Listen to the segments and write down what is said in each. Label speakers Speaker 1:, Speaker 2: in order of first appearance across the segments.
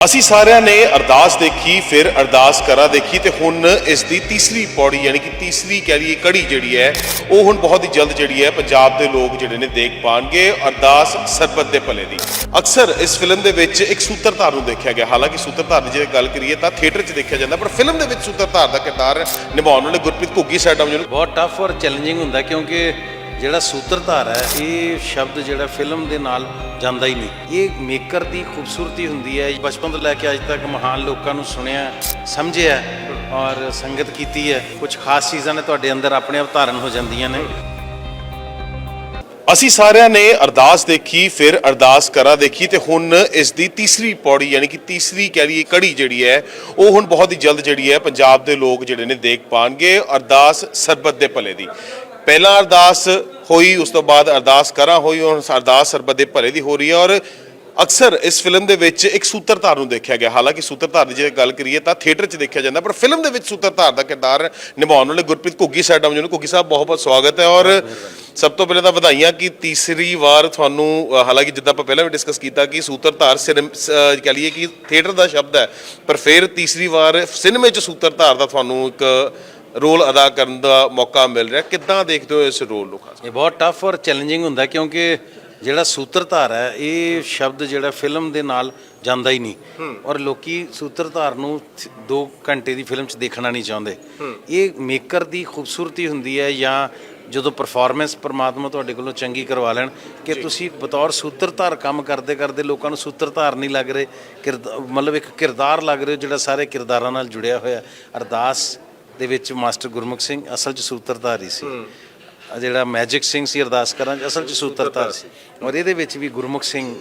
Speaker 1: ਅਸੀਂ ਸਾਰਿਆਂ ਨੇ ਅਰਦਾਸ ਦੇਖੀ, ਫਿਰ ਅਰਦਾਸ ਕਰਾ ਦੇਖੀ ਤੇ ਹੁਣ ਇਸ ਦੀ ਤੀਸਰੀ ਪੌੜੀ ਯਾਨੀ ਕਿ ਤੀਸਰੀ ਕਹਿ ਲਈਏ ਕੜੀ ਜਿਹੜੀ ਹੈ, ਉਹ ਹੁਣ ਬਹੁਤ ਹੀ ਜਲਦ ਜਿਹੜੀ ਹੈ ਪੰਜਾਬ ਦੇ ਲੋਕ ਜਿਹੜੇ ਨੇ ਦੇਖ ਪਾਣਗੇ ਅਰਦਾਸ ਸਰਬਤ ਦੇ ਭਲੇ ਦੀ। ਅਕਸਰ ਇਸ ਫਿਲਮ ਦੇ ਵਿੱਚ ਇੱਕ ਸੂਤਰਧਾਰ ਨੂੰ ਦੇਖਿਆ ਗਿਆ। ਹਾਲਾਂਕਿ ਸੂਤਰਧਾਰ ਦੀ ਜੇ ਗੱਲ ਕਰੀਏ ਤਾਂ ਥੀਏਟਰ 'ਚ ਦੇਖਿਆ ਜਾਂਦਾ, ਪਰ ਫਿਲਮ ਦੇ ਵਿੱਚ ਸੂਤਰਧਾਰ ਦਾ ਕਿਰਦਾਰ ਨਿਭਾਉਣ ਵਾਲੇ ਗੁਰਪ੍ਰੀਤ ਘੁੱਗੀ ਸਾਡਾ ਜਿਹਨੂੰ
Speaker 2: ਬਹੁਤ ਟਫ ਔਰ ਚੈਲੰਜਿੰਗ ਹੁੰਦਾ ਕਿਉਂਕਿ ਜਿਹੜਾ ਸੂਤਰਧਾਰ ਹੈ, ਇਹ ਸ਼ਬਦ ਜਿਹੜਾ ਫਿਲਮ ਦੇ ਨਾਲ ਜਾਂਦਾ ਹੀ ਨਹੀਂ। ਇਹ ਮੇਕਰ ਦੀ ਖੂਬਸੂਰਤੀ ਹੁੰਦੀ ਹੈ, ਬਚਪਨ ਤੋਂ ਲੈ ਕੇ ਅੱਜ ਤੱਕ ਮਹਾਨ ਲੋਕਾਂ ਨੂੰ ਸੁਣਿਆ, ਸਮਝਿਆ ਔਰ ਸੰਗਤ ਕੀਤੀ ਹੈ। ਕੁਝ ਖਾਸ ਚੀਜ਼ਾਂ ਨੇ ਤੁਹਾਡੇ ਅੰਦਰ ਆਪਣੇ ਆਪ ਧਾਰਨ ਹੋ ਜਾਂਦੀਆਂ ਨੇ।
Speaker 1: ਅਸੀਂ ਸਾਰਿਆਂ ਨੇ ਅਰਦਾਸ ਦੇਖੀ, ਫਿਰ ਅਰਦਾਸ ਕਰਾ ਦੇਖੀ ਤੇ ਹੁਣ ਇਸ ਦੀ ਤੀਸਰੀ ਪੌੜੀ ਯਾਨੀ ਕਿ ਤੀਸਰੀ ਕਹਿ ਲਈਏ ਕੜੀ ਜਿਹੜੀ ਹੈ, ਉਹ ਹੁਣ ਬਹੁਤ ਹੀ ਜਲਦ ਜਿਹੜੀ ਹੈ ਪੰਜਾਬ ਦੇ ਲੋਕ ਜਿਹੜੇ ਨੇ ਦੇਖ ਪਾਣਗੇ ਅਰਦਾਸ ਸਰਬਤ ਦੇ ਭਲੇ ਦੀ। ਪਹਿਲਾਂ ਅਰਦਾਸ ਹੋਈ, ਉਸ ਤੋਂ ਬਾਅਦ ਅਰਦਾਸ ਕਰਾਂ ਹੋਈ, ਹੁਣ ਅਰਦਾਸ ਸਰਬਤ ਦੇ ਭਲੇ ਦੀ ਹੋ ਰਹੀ ਹੈ ਔਰ ਅਕਸਰ ਇਸ ਫਿਲਮ ਦੇ ਵਿੱਚ ਇੱਕ ਸੂਤਰਧਾਰ ਨੂੰ ਦੇਖਿਆ ਗਿਆ। ਹਾਲਾਂਕਿ ਸੂਤਰਧਾਰ ਦੀ ਜੇ ਗੱਲ ਕਰੀਏ ਤਾਂ ਥੀਏਟਰ 'ਚ ਦੇਖਿਆ ਜਾਂਦਾ, ਪਰ ਫਿਲਮ ਦੇ ਵਿੱਚ ਸੂਤਰਧਾਰ ਦਾ ਕਿਰਦਾਰ ਨਿਭਾਉਣ ਵਾਲੇ ਗੁਰਪ੍ਰੀਤ ਘੁੱਗੀ ਸਾਡਾ ਜਿਹਨੂੰ ਘੁੱਗੀ ਸਾਹਿਬ ਬਹੁਤ ਬਹੁਤ ਸਵਾਗਤ ਹੈ ਔਰ ਸਭ ਤੋਂ ਪਹਿਲਾਂ ਤਾਂ ਵਧਾਈਆਂ ਕਿ ਤੀਸਰੀ ਵਾਰ ਤੁਹਾਨੂੰ ਹਾਲਾਂਕਿ ਜਿੱਦਾਂ ਆਪਾਂ ਪਹਿਲਾਂ ਵੀ ਡਿਸਕਸ ਕੀਤਾ ਕਿ ਸੂਤਰਧਾਰ ਸਿਨੇਮ- ਸ- ਕਹਿ ਲਈਏ ਕਿ ਥੀਏਟਰ ਦਾ ਸ਼ਬਦ ਹੈ, ਪਰ ਫਿਰ ਤੀਸਰੀ ਵਾਰ ਸਿਨੇਮੇ 'ਚ ਸੂਤਰਧਾਰ ਦਾ ਤੁਹਾਨੂੰ ਇੱਕ ਰੋਲ ਅਦਾ ਕਰਨ ਦਾ ਮੌਕਾ ਮਿਲ ਰਿਹਾ। ਕਿੱਦਾਂ ਦੇਖਦੇ ਹੋ ਇਸ ਰੋਲ ਨੂੰ ਖਾਸ?
Speaker 2: ਇਹ ਬਹੁਤ ਟਫ ਔਰ ਚੈਲੰਜਿੰਗ ਹੁੰਦਾ ਕਿਉਂਕਿ ਜਿਹੜਾ ਸੂਤਰਧਾਰ ਹੈ ਇਹ ਸ਼ਬਦ ਜਿਹੜਾ ਫਿਲਮ ਦੇ ਨਾਲ ਜਾਂਦਾ ਹੀ ਨਹੀਂ। ਔਰ ਲੋਕੀ ਸੂਤਰਧਾਰ ਨੂੰ 2 ਘੰਟੇ ਦੀ ਫਿਲਮ 'ਚ ਦੇਖਣਾ ਨਹੀਂ ਚਾਹੁੰਦੇ। ਇਹ ਮੇਕਰ ਦੀ ਖੂਬਸੂਰਤੀ ਹੁੰਦੀ ਹੈ ਜਾਂ ਜਦੋਂ ਪਰਫਾਰਮੈਂਸ ਪ੍ਰਮਾਤਮਾ ਤੁਹਾਡੇ ਕੋਲੋਂ ਚੰਗੀ ਕਰਵਾ ਲੈਣ ਕਿ ਤੁਸੀਂ ਬਤੌਰ ਸੂਤਰਧਾਰ ਕੰਮ ਕਰਦੇ ਕਰਦੇ ਲੋਕਾਂ ਨੂੰ ਸੂਤਰਧਾਰ ਨਹੀਂ ਲੱਗ ਰਹੇ ਮਤਲਬ ਇੱਕ ਕਿਰਦਾਰ ਲੱਗ ਰਹੇ ਜਿਹੜਾ ਸਾਰੇ ਕਿਰਦਾਰਾਂ ਨਾਲ ਜੁੜਿਆ ਹੋਇਆ। ਅਰਦਾਸ ਦੇ ਵਿੱਚ ਮਾਸਟਰ ਗੁਰਮੁਖ ਸਿੰਘ ਅਸਲ 'ਚ ਸੂਤਰਧਾਰੀ ਸੀ। ਜਿਹੜਾ ਮੈਜਿਕ ਸਿੰਘ ਸੀ ਅਰਦਾਸ ਕਰਾਂ ਅਸਲ 'ਚ ਸੂਤਰਧਾਰ ਸੀ। ਔਰ ਇਹਦੇ ਵਿੱਚ ਵੀ ਗੁਰਮੁਖ ਸਿੰਘ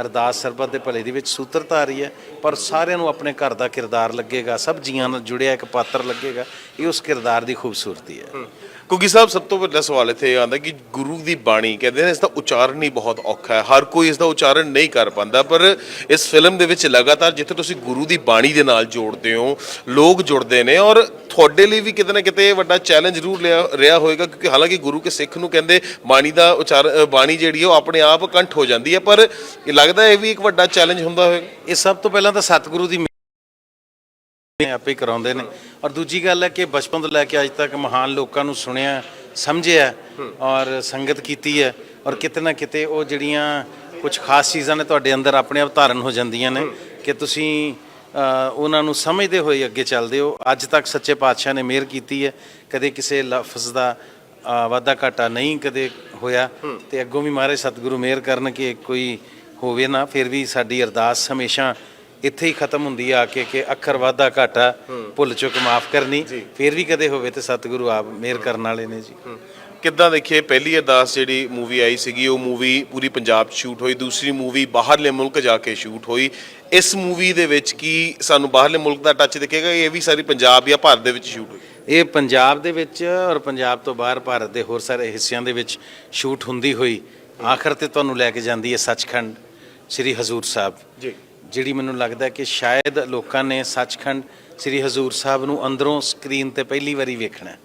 Speaker 2: ਅਰਦਾਸ ਸਰਬਤ ਦੇ ਭਲੇ ਦੇ ਵਿੱਚ ਸੂਤਰਧਾਰ ਹੀ ਹੈ। ਪਰ ਸਾਰਿਆਂ ਨੂੰ ਆਪਣੇ ਘਰ ਦਾ ਕਿਰਦਾਰ ਲੱਗੇਗਾ। ਸਭ ਜੀਆਂ ਨਾਲ ਜੁੜਿਆ ਇੱਕ ਪਾਤਰ ਲੱਗੇਗਾ। ਇਹ ਉਸ ਕਿਰਦਾਰ ਦੀ ਖੂਬਸੂਰਤੀ ਹੈ।
Speaker 1: ਕਿਉਂਕਿ ਸਾਹਿਬ ਸਭ ਤੋਂ ਵੱਡਾ ਸਵਾਲ ਇੱਥੇ ਇਹ ਆਉਂਦਾ ਕਿ ਗੁਰੂ ਦੀ ਬਾਣੀ ਕਹਿੰਦੇ ਨੇ, ਇਸ ਦਾ ਉਚਾਰਨ ਹੀ ਬਹੁਤ ਔਖਾ ਹੈ। ਹਰ ਕੋਈ ਇਸ ਦਾ ਉਚਾਰਨ ਨਹੀਂ ਕਰ ਪਾਉਂਦਾ, ਪਰ ਇਸ ਫਿਲਮ ਦੇ ਵਿੱਚ ਲਗਾਤਾਰ ਜਿੱਥੇ ਤੁਸੀਂ ਗੁਰੂ ਦੀ ਬਾਣੀ ਦੇ ਨਾਲ ਜੋੜਦੇ ਹੋ, ਲੋਕ ਜੁੜਦੇ ਨੇ ਔਰ ਤੁਹਾਡੇ ਲਈ ਵੀ ਕਿਤੇ ਨਾ ਕਿਤੇ ਇਹ ਵੱਡਾ ਚੈਲੰਜ ਜ਼ਰੂਰ ਲਿਆ- ਰਿਹਾ ਹੋਵੇਗਾ ਕਿਉਂਕਿ ਹਾਲਾਂਕਿ ਗੁਰੂ ਕੇ ਸਿੱਖ ਨੂੰ ਕਹਿੰਦੇ ਬਾਣੀ ਦਾ ਉਚਾਰ ਬਾਣੀ ਜਿਹੜੀ ਹੈ ਉਹ ਆਪਣੇ ਆਪ ਕੰਠ ਹੋ ਜਾਂਦੀ ਹੈ, ਪਰ ਲੱਗਦਾ ਇਹ ਵੀ ਇੱਕ ਵੱਡਾ ਚੈਲੰਜ ਹੁੰਦਾ ਹੋਵੇਗਾ
Speaker 2: ਇਹ ਸਭ ਤੋਂ ਪਹਿਲਾਂ ਤਾਂ ਸਤਿਗੁਰੂ ਦੀ ਮਿਹਰ ਆਪੇ ਹੀ ਕਰਾਉਂਦੇ ਨੇ। ਔਰ ਦੂਜੀ ਗੱਲ ਹੈ ਕਿ ਬਚਪਨ ਤੋਂ ਲੈ ਕੇ ਅੱਜ ਤੱਕ ਮਹਾਨ ਲੋਕਾਂ ਨੂੰ ਸੁਣਿਆ ਸਮਝਿਆ ਔਰ ਸੰਗਤ ਕੀਤੀ ਹੈ ਔਰ ਕਿਤੇ ਨਾ ਕਿਤੇ ਉਹ ਜਿਹੜੀਆਂ ਕੁਝ ਖਾਸ ਚੀਜ਼ਾਂ ਨੇ ਤੁਹਾਡੇ ਅੰਦਰ ਆਪਣੇ ਆਪ ਧਾਰਨ ਹੋ ਜਾਂਦੀਆਂ ਨੇ ਕਿ ਤੁਸੀਂ ਉਹਨਾਂ ਨੂੰ ਸਮਝਦੇ ਹੋਏ ਅੱਗੇ ਚੱਲਦੇ ਹੋ। ਅੱਜ ਤੱਕ ਸੱਚੇ ਪਾਤਸ਼ਾਹ ਨੇ ਮਿਹਰ ਕੀਤੀ ਹੈ। ਕਦੇ ਕਿਸੇ ਲਫ਼ਜ਼ ਦਾ ਅ, ਵਾਧਾ ਘਾਟਾ ਨਹੀਂ ਕਦੇ ਹੋਇਆ। ਤੇ ਅੱਗੋਂ ਵੀ ਮਹਾਰਾਜ ਸਤਿਗੁਰੂ ਮਿਹਰ ਕਰਨ ਕਿ ਕੋਈ ਹੋਵੇ ਨਾ ਫਿਰ ਵੀ ਸਾਡੀ ਅਰਦਾਸ ਹਮੇਸ਼ਾ ਇੱਥੇ ਹੀ ਖਤਮ ਹੁੰਦੀ ਆ ਕੇ ਕਿ ਅੱਖਰ ਵਾਧਾ ਘਾਟਾ ਭੁੱਲ ਚੁੱਕ ਮਾਫ ਕਰਨੀ ਫਿਰ ਵੀ ਕਦੇ ਹੋਵੇ ਤੇ ਸਤਿਗੁਰੂ ਆਪ ਮਿਹਰ ਕਰਨ ਵਾਲੇ ਨੇ ਜੀ।
Speaker 1: ਕਿੱਦਾਂ ਦੇਖੀਏ ਪਹਿਲੀ ਅਰਦਾਸ ਜਿਹੜੀ ਮੂਵੀ ਆਈ ਸੀਗੀ ਉਹ ਮੂਵੀ ਪੂਰੀ ਪੰਜਾਬ 'ਚ ਸ਼ੂਟ ਹੋਈ ਦੂਸਰੀ ਮੂਵੀ ਬਾਹਰਲੇ ਮੁਲਕ ਜਾ ਕੇ ਸ਼ੂਟ ਹੋਈ। ਇਸ ਮੂਵੀ ਦੇ ਵਿੱਚ ਕੀ ਸਾਨੂੰ ਬਾਹਰਲੇ ਮੁਲਕ ਦਾ ਟੱਚ ਦਿਖੇਗਾ ਇਹ ਵੀ ਸਾਰੀ ਪੰਜਾਬ ਜਾਂ ਭਾਰਤ ਦੇ ਵਿੱਚ ਸ਼ੂਟ ਹੋਈ?
Speaker 2: ਇਹ ਪੰਜਾਬ ਦੇ ਵਿੱਚ ਔਰ ਪੰਜਾਬ ਤੋਂ ਬਾਹਰ ਭਾਰਤ ਦੇ ਹੋਰ ਸਾਰੇ ਹਿੱਸਿਆਂ ਦੇ ਵਿੱਚ ਸ਼ੂਟ ਹੁੰਦੀ ਹੋਈ ਆਖਰ ਤੇ ਤੁਹਾਨੂੰ ਲੈ ਕੇ ਜਾਂਦੀ ਹੈ ਸੱਚਖੰਡ ਸ੍ਰੀ ਹਜ਼ੂਰ ਸਾਹਿਬ।
Speaker 1: ਜੀ।
Speaker 2: ਜਿਹੜੀ ਮੈਨੂੰ ਲੱਗਦਾ ਕਿ ਸ਼ਾਇਦ ਲੋਕਾਂ ਨੇ ਸੱਚਖੰਡ ਸ੍ਰੀ ਹਜ਼ੂਰ ਸਾਹਿਬ ਨੂੰ ਅੰਦਰੋਂ ਸਕਰੀਨ ਤੇ ਪਹਿਲੀ ਵਾਰੀ ਵੇਖਣਾ।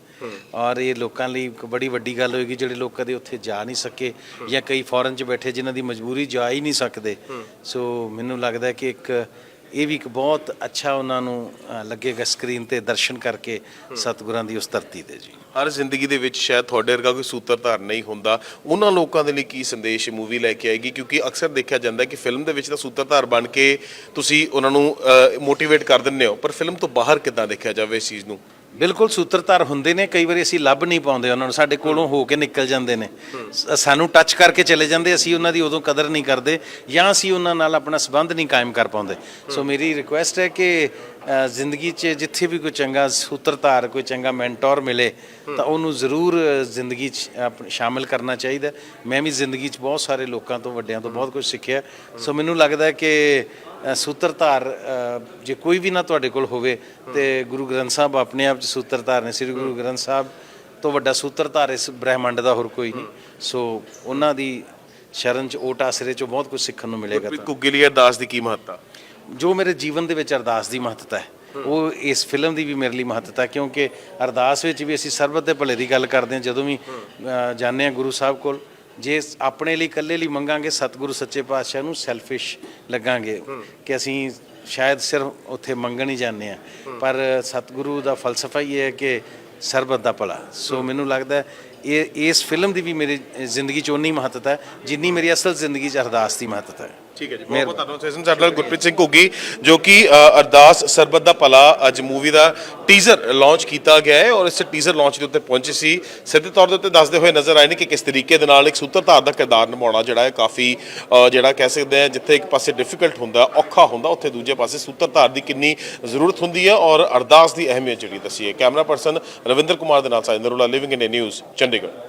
Speaker 2: ਔਰ ਇਹ ਲੋਕਾਂ ਲਈ ਇੱਕ ਬੜੀ ਵੱਡੀ ਗੱਲ ਹੋਏਗੀ ਜਿਹੜੇ ਲੋਕ ਕਦੇ ਉੱਥੇ ਜਾ ਨਹੀਂ ਸਕੇ ਜਾਂ ਕਈ ਫੋਰਨ 'ਚ ਬੈਠੇ ਜਿਨ੍ਹਾਂ ਦੀ ਮਜਬੂਰੀ ਜਾ ਹੀ ਨਹੀਂ ਸਕਦੇ ਸੋ ਮੈਨੂੰ ਲੱਗਦਾ ਕਿ ਇੱਕ ਇਹ ਵੀ ਇੱਕ ਬਹੁਤ ਅੱਛਾ ਉਹਨਾਂ ਨੂੰ ਅ, ਲੱਗੇਗਾ ਸਕਰੀਨ ਤੇ ਦਰਸ਼ਨ ਕਰਕੇ ਸਤਿਗੁਰਾਂ ਦੀ ਉਸ ਧਰਤੀ ਤੇ ਜੀ।
Speaker 1: ਹਰ ਜ਼ਿੰਦਗੀ ਦੇ ਵਿੱਚ ਸ਼ਾਇਦ ਤੁਹਾਡੇ ਵਰਗਾ ਕੋਈ ਸੂਤਰਧਾਰ ਨਹੀਂ ਹੁੰਦਾ। ਉਹਨਾਂ ਲੋਕਾਂ ਦੇ ਲਈ ਕੀ ਸੰਦੇਸ਼ ਮੂਵੀ ਲੈ ਕੇ ਆਏਗੀ? ਕਿਉਂਕਿ ਅਕਸਰ ਦੇਖਿਆ ਜਾਂਦਾ ਹੈ ਕਿ ਫਿਲਮ ਦੇ ਵਿੱਚ ਤਾਂ ਸੂਤਰਧਾਰ ਬਣ ਕੇ ਤੁਸੀਂ ਉਹਨਾਂ ਨੂੰ ਮੋਟੀਵੇਟ ਕਰ ਦਿੰਦੇ ਹੋ। ਪਰ ਫਿਲਮ ਤੋਂ ਬਾਹਰ ਕਿੱਦਾਂ ਦੇਖਿਆ ਜਾਵੇ ਇਸ ਚੀਜ਼ ਨੂੰ?
Speaker 2: ਬਿਲਕੁਲ ਸੂਤਰਧਾਰ ਹੁੰਦੇ ਨੇ, ਕਈ ਵਾਰੀ ਅਸੀਂ ਲੱਭ ਨਹੀਂ ਪਾਉਂਦੇ, ਉਹਨਾਂ ਨੂੰ ਸਾਡੇ ਕੋਲੋਂ ਹੋ ਕੇ ਨਿਕਲ ਜਾਂਦੇ ਨੇ। ਸ- ਸਾਨੂੰ ਟੱਚ ਕਰਕੇ ਚਲੇ ਜਾਂਦੇ, ਅਸੀਂ ਉਹਨਾਂ ਦੀ ਉਦੋਂ ਕਦਰ ਨਹੀਂ ਕਰਦੇ ਜਾਂ ਅਸੀਂ ਉਹਨਾਂ ਨਾਲ ਆਪਣਾ ਸਬੰਧ ਨਹੀਂ ਕਾਇਮ ਕਰ ਪਾਉਂਦੇ। ਸੋ ਮੇਰੀ ਰਿਕੁਐਸਟ ਹੈ ਕਿ ਜ਼ਿੰਦਗੀ 'ਚ ਜਿੱਥੇ ਵੀ ਕੋਈ ਚੰਗਾ ਸੂਤਰਧਾਰ ਕੋਈ ਚੰਗਾ ਮੈਂਟੋਰ ਮਿਲੇ ਤਾਂ ਉਹਨੂੰ ਜ਼ਰੂਰ ਜ਼ਿੰਦਗੀ 'ਚ ਸ਼ਾਮਿਲ ਕਰਨਾ ਚਾਹੀਦਾ। ਮੈਂ ਵੀ ਜ਼ਿੰਦਗੀ 'ਚ ਬਹੁਤ ਸਾਰੇ ਲੋਕਾਂ ਤੋਂ ਵੱਡਿਆਂ ਤੋਂ ਬਹੁਤ ਕੁਝ ਸਿੱਖਿਆ। ਸੋ ਮੈਨੂੰ ਲੱਗਦਾ ਕਿ ਸੂਤਰਧਾਰ ਜੇ ਕੋਈ ਵੀ ਨਾ ਤੁਹਾਡੇ ਕੋਲ ਹੋਵੇ ਤੇ ਗੁਰੂ ਗ੍ਰੰਥ ਸਾਹਿਬ ਆਪਣੇ ਆਪ ਚ ਸੂਤਰਧਾਰ ਨੇ। ਸ੍ਰੀ ਗੁਰੂ ਗ੍ਰੰਥ ਸਾਹਿਬ ਤੋਂ ਵੱਡਾ ਸੂਤਰਧਾਰ ਇਸ ਬ੍ਰਹਿਮੰਡ ਦਾ ਹੋਰ ਕੋਈ ਨਹੀਂ। ਸੋ ਉਹਨਾਂ ਦੀ ਸ਼ਰਨ ਚ ਓਟ ਆਸਰੇ ਚ ਬਹੁਤ ਕੁਝ ਸਿੱਖਣ ਨੂੰ ਮਿਲੇਗਾ
Speaker 1: ਵੀ ਗੁੱਗੇ ਲਈ ਅਰਦਾਸ ਦੀ ਕੀ ਮਹੱਤਤਾ?
Speaker 2: ਜੋ ਮੇਰੇ ਜੀਵਨ ਦੇ ਵਿੱਚ ਅਰਦਾਸ ਦੀ ਮਹੱਤਤਾ ਹੈ ਉਹ ਇਸ ਫਿਲਮ ਦੀ ਵੀ ਮੇਰੇ ਲਈ ਮਹੱਤਤਾ ਹੈ ਕਿਉਂਕਿ ਅਰਦਾਸ ਵਿੱਚ ਵੀ ਅਸੀਂ ਸਰਬਤ ਦੇ ਭਲੇ ਦੀ ਗੱਲ ਕਰਦੇ ਹਾਂ ਜਦੋਂ ਵੀ ਅ, ਜਾਂਦੇ ਹਾਂ ਗੁਰੂ ਸਾਹਿਬ ਕੋਲ ਜੇ ਆਪਣੇ ਲਈ ਇਕੱਲੇ ਲਈ ਮੰਗਾਂਗੇ ਸਤਿਗੁਰੂ ਸੱਚੇ ਪਾਤਸ਼ਾਹ ਨੂੰ ਸੈਲਫਿਸ਼ ਲੱਗਾਂਗੇ ਕਿ ਅਸੀਂ ਸ਼ਾਇਦ ਸਿਰਫ ਉੱਥੇ ਮੰਗਣ ਹੀ ਜਾਂਦੇ ਆ ਪਰ ਸਤਿਗੁਰੂ ਦਾ ਫਲਸਫਾ ਹੀ ਹੈ ਕਿ ਸਰਬਤ ਦਾ ਭਲਾ। ਸੋ ਮੈਨੂੰ ਲੱਗਦਾ ਇਹ ਇਸ ਫਿਲਮ ਦੀ ਵੀ ਮੇਰੀ ਜ਼ਿੰਦਗੀ 'ਚ ਉਨੀ ਮਹੱਤਤਾ ਹੈ ਜਿੰਨੀ ਮੇਰੀ ਅਸਲ ਜ਼ਿੰਦਗੀ 'ਚ ਅਰਦਾਸ ਦੀ ਮਹੱਤਤਾ ਹੈ।
Speaker 1: ਠੀਕ ਹੈ ਜੀ। ਬਹੁਤ ਬਹੁਤ ਧੰਨਵਾਦ। ਸੈਸ਼ਨ ਸਾਡੇ ਨਾਲ ਗੁਰਪ੍ਰੀਤ ਸਿੰਘ ਘੁੱਗੀ ਜੋ ਕਿ ਅ, ਅਰਦਾਸ ਸਰਬਤ ਦਾ ਭਲਾ ਅੱਜ ਮੂਵੀ ਦਾ ਟੀਜ਼ਰ ਲਾਂਚ ਕੀਤਾ ਗਿਆ ਹੈ ਔਰ ਇਸ ਟੀਜ਼ਰ ਲਾਂਚ ਦੇ ਉੱਤੇ ਪਹੁੰਚੇ ਸੀ। ਸਿੱਧੇ ਤੌਰ ਦੇ ਉੱਤੇ ਦੱਸਦੇ ਹੋਏ ਨਜ਼ਰ ਆਏ ਨੇ ਕਿ ਕਿਸ ਤਰੀਕੇ ਦੇ ਨਾਲ ਇੱਕ ਸੂਤਰਧਾਰ ਦਾ ਕਿਰਦਾਰ ਨਿਭਾਉਣਾ ਜਿਹੜਾ ਹੈ ਕਾਫੀ ਅ, ਜਿਹੜਾ ਕਹਿ ਸਕਦੇ ਆ ਜਿੱਥੇ ਇੱਕ ਪਾਸੇ ਡਿਫਿਕਲਟ ਹੁੰਦਾ ਔਖਾ ਹੁੰਦਾ ਉੱਥੇ ਦੂਜੇ ਪਾਸੇ ਸੂਤਰਧਾਰ ਦੀ ਕਿੰਨੀ ਜ਼ਰੂਰਤ ਹੁੰਦੀ ਹੈ ਔਰ ਅਰਦਾਸ ਦੀ ਅਹਿਮੀਅਤ ਜਿਹੜੀ ਦੱਸੀ ਹੈ। ਕੈਮਰਾ ਪਰਸਨ ਰਵਿੰਦਰ ਕੁਮਾਰ ਦੇ ਨਾਲ ਸਾਜਿੰਦਰ ਉਲਾ ਲਿਵਿੰਗ ਇਨ ਨਿਊਜ਼ ਚੰਡੀਗੜ੍ਹ।